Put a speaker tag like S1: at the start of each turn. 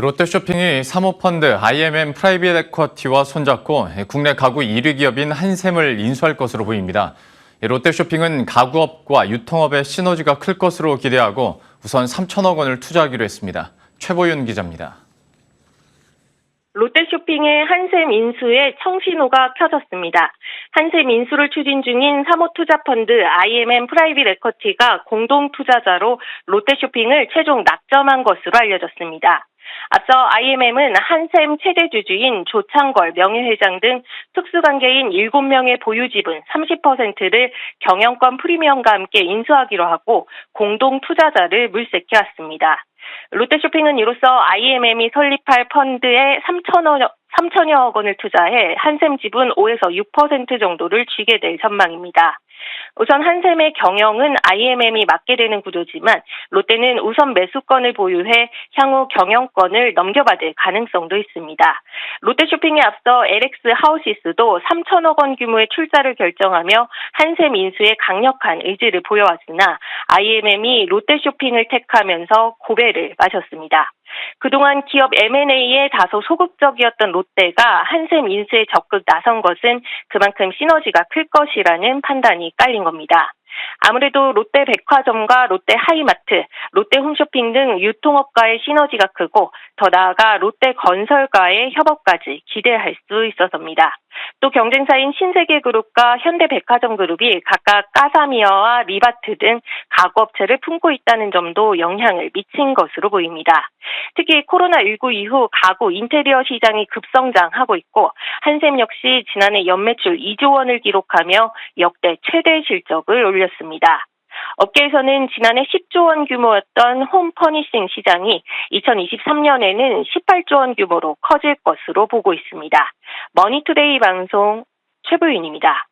S1: 롯데쇼핑이 사모펀드 IMM 프라이빗 에쿼티와 손잡고 국내 가구 1위 기업인 한샘을 인수할 것으로 보입니다. 롯데쇼핑은 가구업과 유통업의 시너지가 클 것으로 기대하고 우선 3천억 원을 투자하기로 했습니다. 최보윤 기자입니다.
S2: 롯데쇼핑의 한샘 인수에 청신호가 켜졌습니다. 한샘 인수를 추진 중인 사모투자펀드 IMM 프라이빗 에쿼티가 공동 투자자로 롯데쇼핑을 최종 낙점한 것으로 알려졌습니다. 앞서 IMM은 한샘 최대 주주인 조창걸 명예회장 등 특수관계인 7명의 보유 지분 30%를 경영권 프리미엄과 함께 인수하기로 하고 공동 투자자를 물색해왔습니다. 롯데쇼핑은 이로써 IMM이 설립할 펀드에 3천여, 3천여 원을 투자해 한샘 지분 5에서 6% 정도를 쥐게 될 전망입니다. 우선 한샘의 경영은 IMM이 맡게 되는 구조지만 롯데는 우선 매수권을 보유해 향후 경영권을 넘겨받을 가능성도 있습니다. 롯데쇼핑에 앞서 LX 하우시스도 3천억 원 규모의 출자를 결정하며 한샘 인수에 강력한 의지를 보여왔으나 IMM이 롯데쇼핑을 택하면서 고배를 마셨습니다. 그동안 기업 M&A에 다소 소극적이었던 롯데가 한샘 인수에 적극 나선 것은 그만큼 시너지가 클 것이라는 판단이 깔린 겁니다. 아무래도 롯데 백화점과 롯데 하이마트, 롯데 홈쇼핑 등 유통업과의 시너지가 크고 더 나아가 롯데 건설과의 협업까지 기대할 수 있어서입니다. 또 경쟁사인 신세계그룹과 현대백화점그룹이 각각 까사미어와 리바트 등 가구업체를 품고 있다는 점도 영향을 미친 것으로 보입니다. 특히 코로나19 이후 가구 인테리어 시장이 급성장하고 있고 한샘 역시 지난해 연매출 2조 원을 기록하며 역대 최대 실적을 올렸습니다. 업계에서는 지난해 10조 원 규모였던 홈 퍼니싱 시장이 2023년에는 18조 원 규모로 커질 것으로 보고 있습니다. 머니투데이 방송 최부윤입니다.